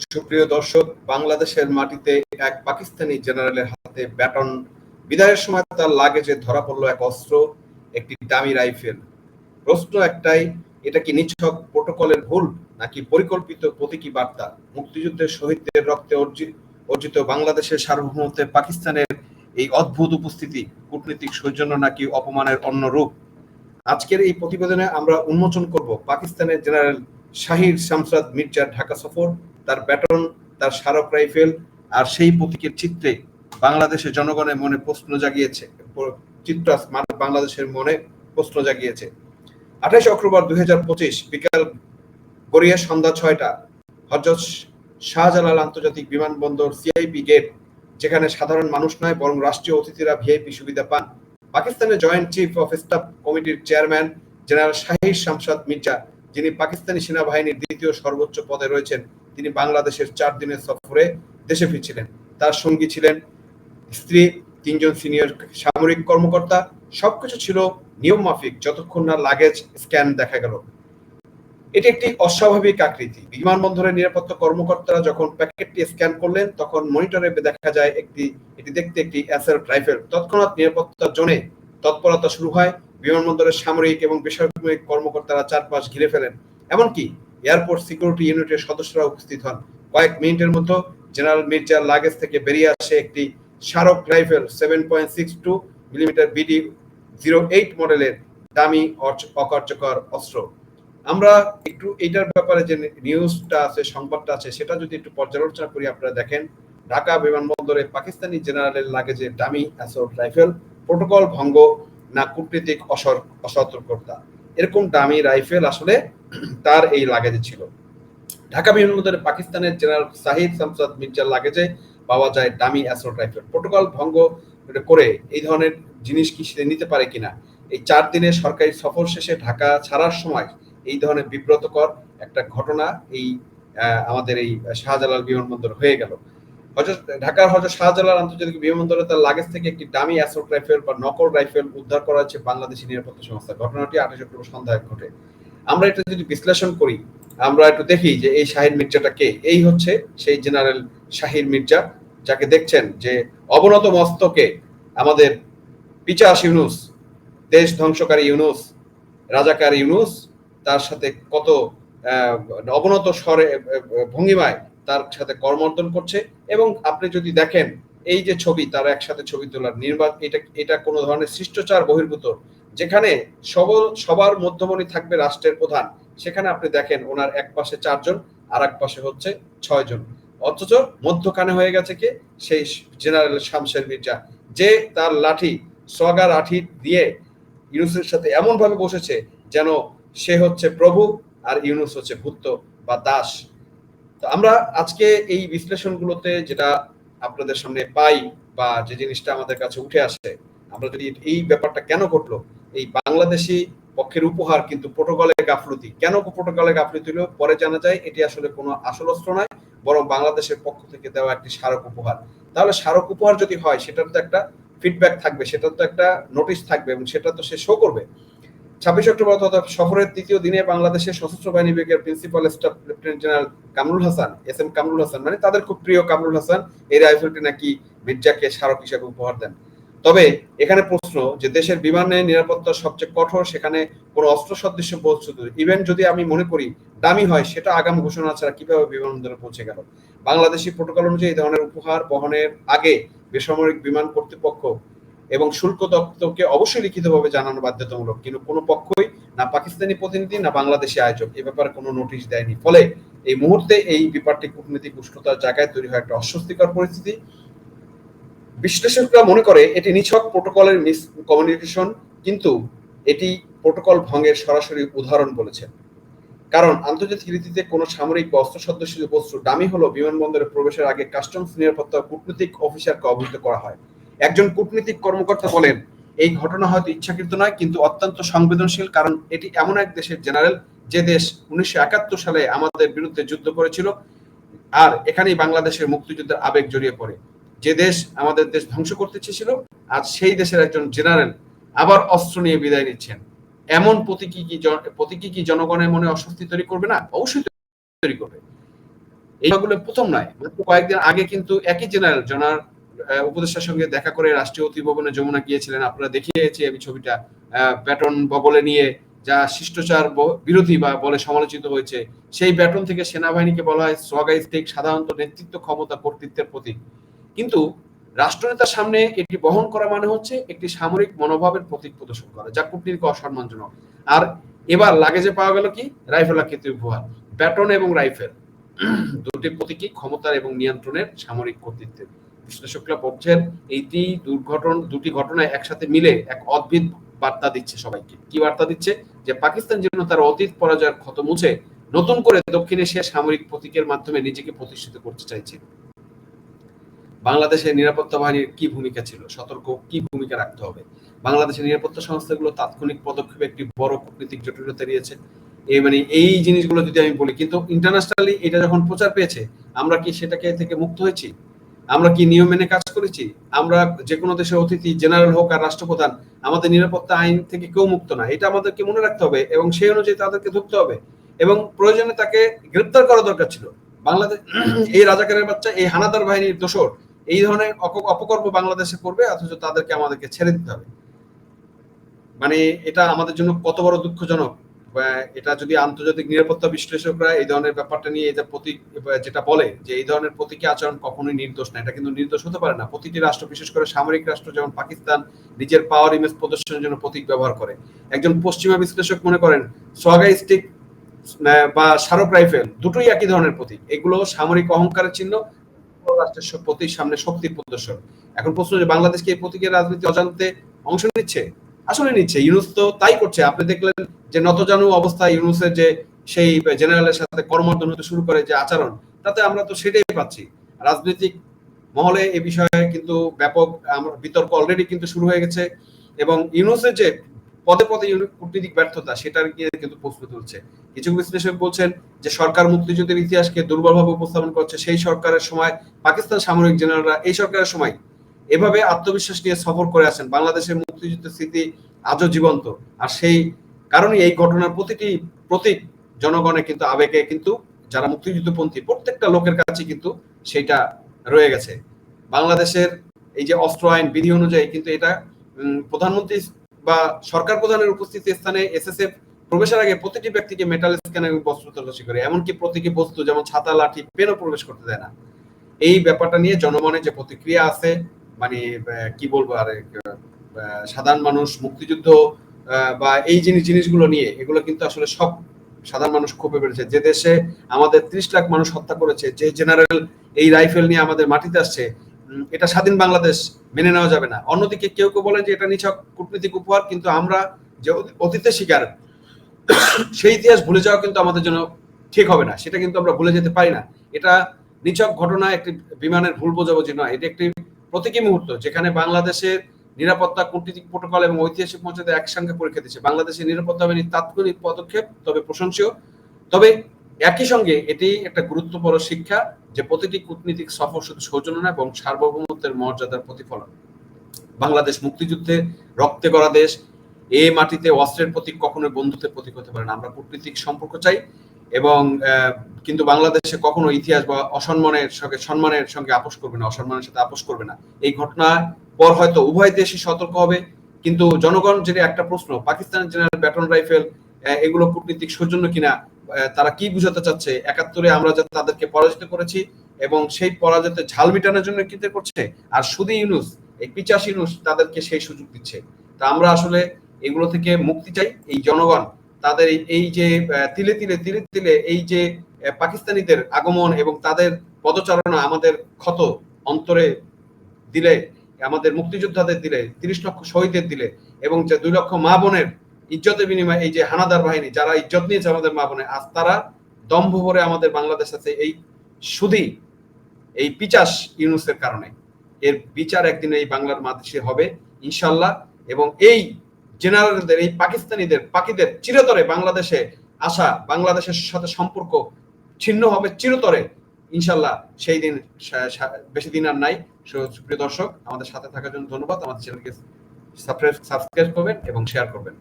সুপ্রিয় দর্শক, বাংলাদেশের মাটিতে এক পাকিস্তানি জেনারেলের হাতে ব্যাটন। বিদায়ের সময় তার লাগেজে ধরা পড়ল এক অস্ত্র, একটি দামি রাইফেল। প্রশ্ন একটাই, এটা কি নিছক প্রোটোকলের ভুল নাকি পরিকল্পিত প্রতীকী বার্তা? মুক্তিযুদ্ধের শহীদদের রক্তে অর্জি- অর্জিত বাংলাদেশের সার্বভৌমত্বে পাকিস্তানের এই অদ্ভুত উপস্থিতি, কূটনীতিক সৌজন্য নাকি অপমানের অন্য রূপ? আজকের এই প্রতিবেদনে আমরা উন্মোচন করব পাকিস্তানের জেনারেল শাহির শামসাদ মির্জার ঢাকা সফর তার ব্যাটন, তার স্মারক রাইফেল আর সেই প্রতীকের চিত্রে বাংলাদেশের জনগণের মনে প্রশ্ন জাগিয়েছে। চিত্র বাংলাদেশের মনে প্রশ্ন জাগিয়েছে। আঠাশ অক্টোবর দুই বিকাল গড়িয়া সন্ধ্যা ছয়টা, হজরত শাহজালাল আন্তর্জাতিক বিমানবন্দর সিআইপি গেট যেখানে সাধারণ মানুষ নয়, বরং রাষ্ট্রীয় অতিথিরা ভিআইপি সুবিধা পান। পাকিস্তানের জয়েন্ট চিফ অফ স্টাফ কমিটির চেয়ারম্যান জেনারেল শাহির শামসাদ মির্জা, যিনি পাকিস্তানি সেনাবাহিনীর দ্বিতীয় সর্বোচ্চ পদে রয়েছেন তিনি বাংলাদেশের চার দিনের সফরে দেশে ফিরছিলেন। তার সঙ্গী ছিলেন স্ত্রী, তিনজন সিনিয়র সামরিক কর্মকর্তা, সবকিছু ছিল নিয়ম মাফিক যতক্ষণ না লাগেজ স্ক্যান দেখা গেল। এটি একটি অস্বাভাবিক আকৃতি। বিমানবন্দরের নিরাপত্তা কর্মকর্তারা যখন প্যাকেটটি স্ক্যান করলেন, তখন মনিটরে দেখা যায় একটি, এটি দেখতে একটি অ্যাসেল্ট রাইফেল। তৎক্ষণাৎ নিরাপত্তার জোনে তৎপরতা শুরু হয়। বিমানবন্দরের সামরিক এবং বেসরকারি কর্মকর্তারা চারপাশ ঘিরে ফেলেন। এমনকি এয়ারপোর্ট সিকিউরিটি ইউনিটের সদস্যরা উপস্থিত হন। কয়েক মিনিটের মধ্যে জেনারেল মির্জার লাগেজ থেকে বেরিয়ে আসে একটি স্মারক rifle seven point six two millimetre BD zero eight মডেলের দামি অকার্যকর অস্ত্র। আমরা একটু এটার ব্যাপারে যে নিউজটা আছে, সংবাদটা আছে, সেটা যদি একটু পর্যালোচনা করি, আপনারা দেখেন, ঢাকা বিমানবন্দরে পাকিস্তানি জেনারেলের লাগেজে দামি অ্যাসল্ট রাইফেল প্রোটোকল ভঙ্গ না কূটনীতিক অসতর্কতা। এরকম দামি রাইফেল আসলে তার এই লাগেজে ছিল। ঢাকা বিমানবন্দরে পাকিস্তানের জেনারেল সাহিদ শামসাদ মির্জার লাগেজে পাওয়া যায় দামি অ্যাসল্ট রাইফেল প্রোটোকল ভঙ্গ করে এই ধরনের জিনিস কি সে নিতে পারে কিনা? এই চার দিনের সরকারি সফর শেষে ঢাকা ছাড়ার সময় এই ধরনের বিব্রতকর একটা ঘটনা এই আমাদের এই শাহজালাল বিমানবন্দর হয়ে গেল। ঢাকার হজরত শাহজালাল আন্তর্জাতিক বিমানবন্দরে তার লাগেজ থেকে একটি দামি অ্যাসল্ট রাইফেল বা নকল রাইফেল উদ্ধার করা হচ্ছে বাংলাদেশি নিরাপত্তা সংস্থা। ঘটনাটি আঠাশ অক্টোবর সন্ধ্যায় ঘটে। আমরা এটা যদি বিশ্লেষণ করি, আমরা একটু দেখি যে এই শাহির মির্জাটা কে? এই হচ্ছে সেই জেনারেল শাহির মির্জা, যাকে দেখছেন যে অবনত মস্তকে আমাদের পিচাস ইউনুস, দেশ ধ্বংসকারী ইউনুস, রাজাকার ইউনুস, তার সাথে কত অবনত স্বরে ভঙ্গিমায় তার সাথে কর্মর্দন করছে এবং আপনি যদি দেখেন, এই যে ছবি, তারা একসাথে ছবি তোলার নির্বাচ এটা এটা কোনো ধরনের শিষ্টাচার বহির্ভূত, যেখানে সবল, সবার মধ্যমণি থাকবে রাষ্ট্রের প্রধান, সেখানে আপনি দেখেন ওনার এক পাশে চারজন আর এক পাশে হচ্ছে ছয়জন। অথচ মধ্যখানে হয়ে গেছে কে? সেই জেনারেল শামশের মির্জা, যে তার লাঠি সোয়াগা লাঠি দিয়ে ইউনুসের সাথে এমন ভাবে বসেছে যেন সে হচ্ছে প্রভু আর ইউনুস হচ্ছে ভূত বা দাস। আমরা আজকে এই বিশ্লেষণগুলোতে যেটা আপনাদের সামনে পাই বা যে জিনিসটা আমাদের কাছে উঠে আসে, আমরা যদি এই ব্যাপারটা কেন ঘটলো? এই বাংলাদেশি পক্ষের উপহার কিন্তু প্রোটোকলে গাফলতি। কেন প্রোটোকলে গাফলতি হলো? পরে জানা যায় এটি আসলে কোনো আসল অস্ত্র নয়, বরং বাংলাদেশের পক্ষ থেকে দেওয়া একটি স্মারক উপহার। তাহলে স্মারক উপহার যদি হয়, সেটার তো একটা ফিডব্যাক থাকবে, সেটার তো একটা নোটিশ থাকবে এবং সেটা তো সে শো করবে। ছাব্বিশ অক্টোবর তথা সফরের তৃতীয় দিনে বাংলাদেশের সশস্ত্র বাহিনী বিভাগের principal staff lieutenant general Kamrul Hasan, S M Kamrul Hasan মানে তাদের খুব প্রিয় কামরুল হাসান, এই রাইফেলটি নাকি মির্জাকে স্মারক হিসেবে উপহার দেন। তবে এখানে প্রশ্ন যে দেশের বিমানে নিরাপত্তা সবচেয়ে কঠোর, সেখানে কোনো অস্ত্র সদৃশ্য পৌঁছতে ইভেন যদি আমি মনে করি দামি হয়, সেটা আগাম ঘোষণা ছাড়া কীভাবে বিমানবন্দরে পৌঁছে গেল? বাংলাদেশি প্রোটোকল অনুযায়ী এই ধরনের উপহার বহনের আগে বেসামরিক বিমান কর্তৃপক্ষ এবং শুল্ক দপ্তরকে অবশ্যই লিখিতভাবে জানানো বাধ্যতামূলক। কিন্তু কোনো পক্ষই না পাকিস্তানি প্রতিনিধি, না বাংলাদেশি আয়োজক এ ব্যাপারে কোনো নোটিশ দেয়নি। ফলে এই মুহূর্তে এই ব্যাপারটি কূটনৈতিক উষ্ণতার জায়গায় তৈরি হয় একটা অস্বস্তিকর পরিস্থিতি। বিশ্লেষকরা মনে করে এটি নিছক প্রোটোকলের মিস কমিউনিকেশন কিন্তু এটি প্রোটোকল ভঙ্গের সরাসরি উদাহরণ বলেছেন কারণ আন্তর্জাতিক রীতিতে কোনো সামরিক বা অস্ত্র সদস্য বস্তু দামি হলো বিমানবন্দরে প্রবেশের আগে কাস্টমস নিরাপত্তা কূটনৈতিক অফিসারকে অবহিত করা হয়। একজন কূটনীতিক কর্মকর্তা বলেন, এই ঘটনা হয়তো ইচ্ছাকৃত নয়, কিন্তু অত্যন্ত সংবেদনশীল, কারণ এটি এমন এক দেশের জেনারেল, যে দেশ উনিশশো একাত্তর সালে আমাদের বিরুদ্ধে যুদ্ধ করেছিল আর এখানেই বাংলাদেশের মুক্তিযুদ্ধের আবেগ জড়িয়ে পড়ে। যে দেশ আমাদের দেশ ধ্বংস করতে চেয়েছিল, আজ সেই দেশের একজন জেনারেল আবার অস্ত্র নিয়ে বিদায় নিচ্ছেন। এমন প্রতীকী কি প্রতীকী কি জনগণের মনে অস্বস্তি তৈরি করবে না? অবশ্যই তৈরি করবে। এইগুলো প্রথম নয় কয়েকদিন আগে কিন্তু একই জেনারেল জনার উপদেষ্টার সঙ্গে দেখা করে রাষ্ট্রীয় অতি ভবনে যমুনা গিয়েছিলেন। আপনারা দেখিয়েছি আমি ছবিটা। ব্যাটন বলে নিয়ে যা শিষ্টাচার বিরোধী বা বলে সমালোচিত হয়েছে, সেই ব্যাটন থেকে সেনাবাহিনীকে বলা হয় সোয়াগাইস্টিক সাধারণত নেতৃত্ব ক্ষমতা, কর্তৃত্বের প্রতীক। কিন্তু রাষ্ট্রনেতার সামনে এটি বহন করা মানে হচ্ছে একটি সামরিক মনোভাবের প্রতীক প্রদর্শন করা, যা কূটনীতিক অসম্মানজনক। আর এবার লাগেজে পাওয়া গেল কি? রাইফেল আকৃতির উপহার। ব্যাটন এবং রাইফেল, দুটি প্রতীকী ক্ষমতার এবং নিয়ন্ত্রণের সামরিক কর্তৃত্বের। বিশ্লেষকরা বলছেন, এইটি দুর্ঘটন, দুটি ঘটনা একসাথে মিলে এক অদ্ভুত বার্তা দিচ্ছে সবাইকে। কি বার্তা দিচ্ছে? যে পাকিস্তান যেন তার অতীত পরাজয়ের ক্ষত মুছে নতুন করে দক্ষিণ এশিয়া সামরিক প্রতীকের মাধ্যমে নিজেকে প্রতিষ্ঠিত করতে চাইছে। বাংলাদেশের নিরাপত্তা বাহিনীর কি ভূমিকা ছিল? সতর্ক, কি ভূমিকা রাখতে হবে? বাংলাদেশের নিরাপত্তা সংস্থাগুলো তাৎক্ষণিক পদক্ষেপে একটি বড় কূটনীতিক জটিলতা দিয়েছে এই মানে এই জিনিসগুলো যদি আমি বলি, কিন্তু ইন্টারন্যাশনালি এটা যখন প্রচার পেয়েছে, আমরা কি সেটাকে থেকে মুক্ত হয়েছি? আমরা কি নিয়ম মেনে কাজ করেছি? আমরা যে কোনো দেশের অতিথি, জেনারেল হোক আর রাষ্ট্রপ্রধান, আমাদের নিরাপত্তা আইন থেকে কেউ মুক্ত না। এটা আমাদেরকে মনে রাখতে হবে এবং সেই অনুযায়ী তাদেরকে ধরতে হবে। এবং প্রয়োজনে তাকে গ্রেপ্তার করা দরকার ছিল। বাংলাদেশ এই রাজাকারের বাচ্চা, এই হানাদার বাহিনীর দোষর, এই ধরনের অপকর্ম বাংলাদেশে করবে, অথচ তাদেরকে আমাদেরকে ছেড়ে দিতে হবে। মানে এটা আমাদের জন্য কত বড় দুঃখজনক। এটা যদি আন্তর্জাতিক নিরাপত্তা বিশ্লেষকরা এই ধরনের ব্যাপারটা নিয়ে এটা প্রতীক যেটা বলে যে এই ধরনের প্রতীকী আচরণ কখনোই নির্দোষ না, এটা কিন্তু নির্দোষ হতে পারে না। প্রতিটি রাষ্ট্র, বিশেষ করে সামরিক রাষ্ট্র যেমন পাকিস্তান, নিজের পাওয়ার ইমেজ প্রদর্শনের জন্য প্রতীক ব্যবহার করে। একজন পশ্চিমা বিশ্লেষক মনে করেন, সোয়াগাই স্টিক বা স্মারক রাইফেল দুটোই একই ধরনের প্রতীক। এগুলো সামরিক অহংকারের চিহ্ন রাষ্ট্রের প্রতীক সামনে শক্তির প্রদর্শন। এখন প্রশ্ন যে বাংলাদেশ কি এই প্রতীকের রাজনীতি অজান্তে অংশ নিচ্ছে? আসলে নিচ্ছে। ইউনুস তো তাই করছে। আপনি দেখলেন যে নতজানু অবস্থা ইউনুসের যে সেই জেনারেলের সাথে কর্মর্দন শুরু করে যে আচরণ, তাতে আমরা তো সেটাই পাচ্ছি। রাজনৈতিক মহলে এ বিষয়ে কিন্তু ব্যাপক বিতর্ক অলরেডি কিন্তু শুরু হয়ে গেছে এবং ইউনুসের যে পদে পদে কূটনীতিক ব্যর্থতা, সেটার নিয়ে কিন্তু প্রশ্ন তুলছে। কিছু বিশ্লেষক বলছেন যে সরকার মুক্তিযুদ্ধের ইতিহাসকে দুর্বলভাবে উপস্থাপন করছে সেই সরকারের সময় পাকিস্তান সামরিক জেনারেলরা এই সরকারের সময় এভাবে আত্মবিশ্বাস নিয়ে সফর করে আছেন। বাংলাদেশের মুক্তিযুদ্ধের স্মৃতি আজও জীবন্ত। আর সেই কারণে এই ঘটনার প্রতিটি প্রতীক জনগণের কিন্তু আবেগে কিন্তু যারা মুক্তিযুদ্ধপন্থী প্রত্যেকটা লোকের কাছে কিন্তু সেটা রয়ে গেছে। বাংলাদেশের এই যে অস্ত্র আইন বিধি অনুযায়ী কিন্তু এটা প্রধানমন্ত্রী বা সরকার প্রধানের উপস্থিতি স্থানে এসএসএফ প্রবেশের আগে প্রতিটি ব্যক্তিকে মেটাল স্ক্যান এবং বস্ত্র তল্লাশি করে, এমনকি প্রতীকী বস্তু যেমন ছাতা, লাঠি, পেনও প্রবেশ করতে দেয় না। এই ব্যাপারটা নিয়ে জনমনে যে প্রতিক্রিয়া আছে মানে কি বলব আর সাধারণ মানুষ, মুক্তিযুদ্ধ বা এই জিনিস, জিনিসগুলো নিয়ে, এগুলো কিন্তু আসলে সব সাধারণ মানুষ ক্ষোভে বেড়েছে। যে দেশে আমাদের ত্রিশ লাখ মানুষ হত্যা করেছে, যে জেনারেল এই রাইফেল নিয়ে আমাদের মাটিতে আসছে এটা স্বাধীন বাংলাদেশ মেনে নেওয়া যাবে না। অন্যদিকে কেউ কেউ বলেন যে এটা নিছক কূটনীতিক উপহার, কিন্তু আমরা যে অতীতের শিকার, সেই ইতিহাস ভুলে যাওয়া কিন্তু আমাদের জন্য ঠিক হবে না। সেটা কিন্তু আমরা ভুলে যেতে পারি না। এটা নিছক ঘটনা একটি বিমানের ভুল বোঝাবুঝি নয়। এটি একটি প্রতীকী মুহূর্ত, যেখানে বাংলাদেশের নিরাপত্তা কূটনীতিক প্রোটোকল এবং ঐতিহাসিক মর্যাদা একসঙ্গে পরীক্ষা দিচ্ছে বাংলাদেশের নিরাপত্তা বাহিনীর তাৎক্ষণিক পদক্ষেপ, তবে প্রশংসীয়। তবে একই সঙ্গে এটি একটা গুরুত্বপূর্ণ শিক্ষা যে প্রতিটি কূটনীতিক সফর শুধু সৌজন্য এবং সার্বভৌমত্বের মর্যাদার প্রতিফলন। বাংলাদেশ মুক্তিযুদ্ধে রক্তে গড়া দেশ, এ মাটিতে অস্ত্রের প্রতীক কখনোই বন্ধুত্বের প্রতীক হতে পারে না। আমরা কূটনীতিক সম্পর্ক চাই এবং কিন্তু বাংলাদেশে কখনো ইতিহাস বা অসম্মানের সঙ্গে, সম্মানের সঙ্গে আপোষ করবে না, অসম্মানের সাথে আপোষ করবে না। এই ঘটনা পর হয়তো উভয় দেশই সতর্ক হবে। কিন্তু জনগণ যেটা একটা প্রশ্ন পাকিস্তানের জেনারেল ব্যাটন রাইফেল এগুলো কূটনীতিক সৌজন্য কিনা তারা কি বুঝাতে চাচ্ছে? একাত্তরে আমরা যাতে তাদেরকে পরাজিত করেছি এবং সেই পরাজিত ঝাল মিটানোর জন্য কিনতে করছে? আর শুধু ইউনুস, এই পিচাস ইউনুস তাদেরকে সেই সুযোগ দিচ্ছে। তা আমরা আসলে এগুলো থেকে মুক্তি চাই। এই জনগণ, তাদের এই যে তিলে তিলে তিলে তিলে এই যে পাকিস্তানিদের আগমন এবং তাদের পদচারণা আমাদের ক্ষত অন্তরে দিলে আমাদের মুক্তিযোদ্ধাদের দিলে, তিরিশ লক্ষ শহীদের দিলে এবং যে দুই লক্ষ মা বোনের ইজ্জতের বিনিময়ে এই যে হানাদার বাহিনী, যারা ইজ্জত নিয়েছে আমাদের মা বোনের, আজ তারা দম্ভ ভরে আমাদের বাংলাদেশ আছে এই শুধু এই পিচাস ইউনুসের কারণে। এর বিচার একদিন এই বাংলার মাদেশে হবে, ইনশাল্লাহ। এবং এই জেনারেলদের, এই পাকিস্তানিদের পাকিদের চিরতরে বাংলাদেশে আসা, বাংলাদেশের সাথে সম্পর্ক ছিন্ন হবে, চিরতরে ইনশাল্লাহ সেই দিন বেশি দিন আর নাই। সুপ্রিয় দর্শক, আমাদের সাথে থাকার জন্য ধন্যবাদ। আমাদের চ্যানেলকে সাবস্ক্রাইব করবেন এবং শেয়ার করবেন।